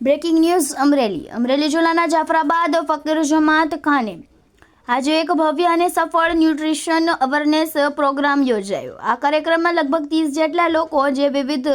Breaking news Amreli. Amreli જિલ્લાના જાફરાબાદ, ફકીર જમાત, ખાને. આજે એક ભવ્ય અને સફળ ન્યુટ્રિશન અવેરનેસ પ્રોગ્રામ યોજાયો. આ કાર્યક્રમમાં લગભગ ત્રીસ જેટલા લોકો જે વિવિધ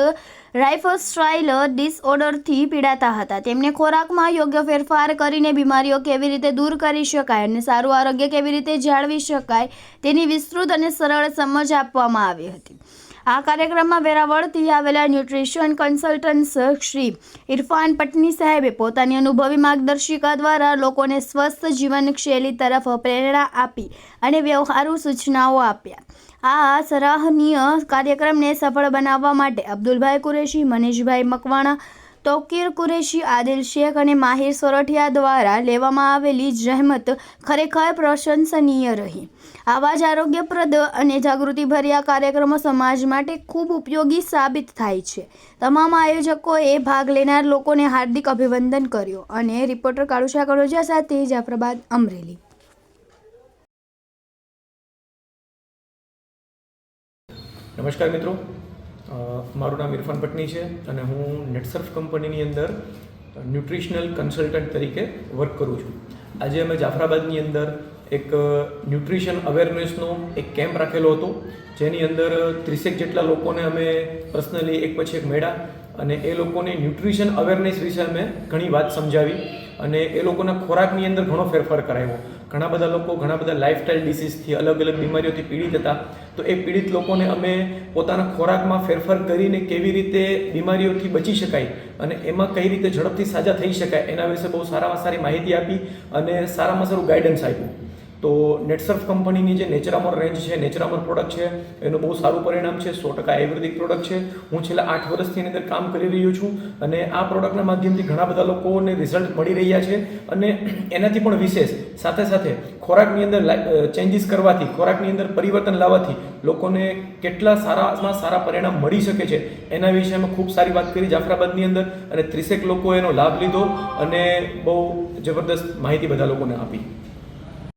રાઇફોસ્ટ્રાઇલ ડિસઓર્ડરથી પીડાતા હતા. તેમને ખોરાકમાં યોગ્ય ફેરફાર કરીને બીમારીઓ કેવી રીતે દૂર કરી શકાય અને સારું આરોગ્ય કેવી રીતે જાળવી શકાય તેની વિસ્તૃત અને સરળ સમજ આપવામાં આવી હતી. આ કાર્યક્રમમાં વેરાવળથી આવેલા ન્યુટ્રિશન કન્સલ્ટન્ટ શ્રી ઇરફાન પટની સાહેબે પોતાની અનુભવી માર્ગદર્શિકા દ્વારા લોકોને સ્વસ્થ જીવનશૈલી તરફ પ્રેરણા આપી અને વ્યવહારુ સૂચનાઓ આપ્યા. આ સરાહનીય કાર્યક્રમને સફળ બનાવવા માટે અબ્દુલભાઈ કુરેશી, મનીષભાઈ મકવાણા તોકીર કુરેશી, આદિલ શેખ અને માહિર સોરઠિયા દ્વારા લેવામાં આવેલી જહેમત ખરેખર પ્રશંસનીય રહી. આવા જ આરોગ્યપ્રદ અને જાગૃતિભર્યા કાર્યક્રમો સમાજ માટે ખૂબ ઉપયોગી સાબિત થાય છે. તમામ આયોજકોએ ભાગ લેનાર લોકોને હાર્દિક અભિવંદન કર્યો અને રિપોર્ટર કાળુશા કડોજા સાથે જાફરાબાદ અમરેલી. નમસ્કાર મિત્રો. મારું નામ ઇરફાન પટની છે અને હું નેટસર્ફ કંપનીની અંદર ન્યુટ્રિશનલ કન્સલ્ટન્ટ તરીકે વર્ક કરું છું. આજે અમે જાફરાબાદની અંદર એક ન્યુટ્રિશન અવેરનેસનો એક કેમ્પ રાખેલો હતો, જેની અંદર ત્રીસેક જેટલા લોકોને અમે પર્સનલી એક પછી એક મેળા અને એ લોકોને ન્યુટ્રિશન અવેરનેસ વિશે અમે ઘણી વાત સમજાવી. અને એ લોકોના ખોરાકની અંદર ઘણો ફેરફાર કરાવ્યો. ઘણા બધા લોકો ઘણા બધા લાઇફસ્ટાઈલ ડિસીઝથી અલગ અલગ બીમારીઓથી પીડિત હતા. તો એ પીડિત લોકોને અમે પોતાના ખોરાકમાં ફેરફાર કરીને કેવી રીતે બીમારીઓથી બચી શકાય અને એમાં કઈ રીતે ઝડપથી સાજા થઈ શકાય એના વિશે બહુ સારામાં સારી માહિતી આપી અને સારામાં સારું ગાઈડન્સ આપ્યું. તો નેટસર્ફ કંપનીની જે નેચરામોર રેન્જ છે નેચરામોર પ્રોડક્ટ છે, એનું બહુ સારું પરિણામ છે, સો ટકા આયુર્વેદિક પ્રોડક્ટ છે. હું છેલ્લા આઠ વર્ષથી એની અંદર કામ કરી રહ્યો છું અને આ પ્રોડક્ટના માધ્યમથી ઘણા બધા લોકોને રિઝલ્ટ મળી રહ્યા છે અને એનાથી પણ વિશેષ સાથે સાથે ખોરાકની અંદર ચેન્જીસ કરવાથી, ખોરાકની અંદર પરિવર્તન લાવવાથી લોકોને કેટલા સારામાં સારા પરિણામ મળી શકે છે એના વિશે અમે ખૂબ સારી વાત કરી જાફરાબાદની અંદર અને ત્રીસેક લોકો એનો લાભ લીધો અને બહુ જબરદસ્ત માહિતી બધા લોકોને આપી.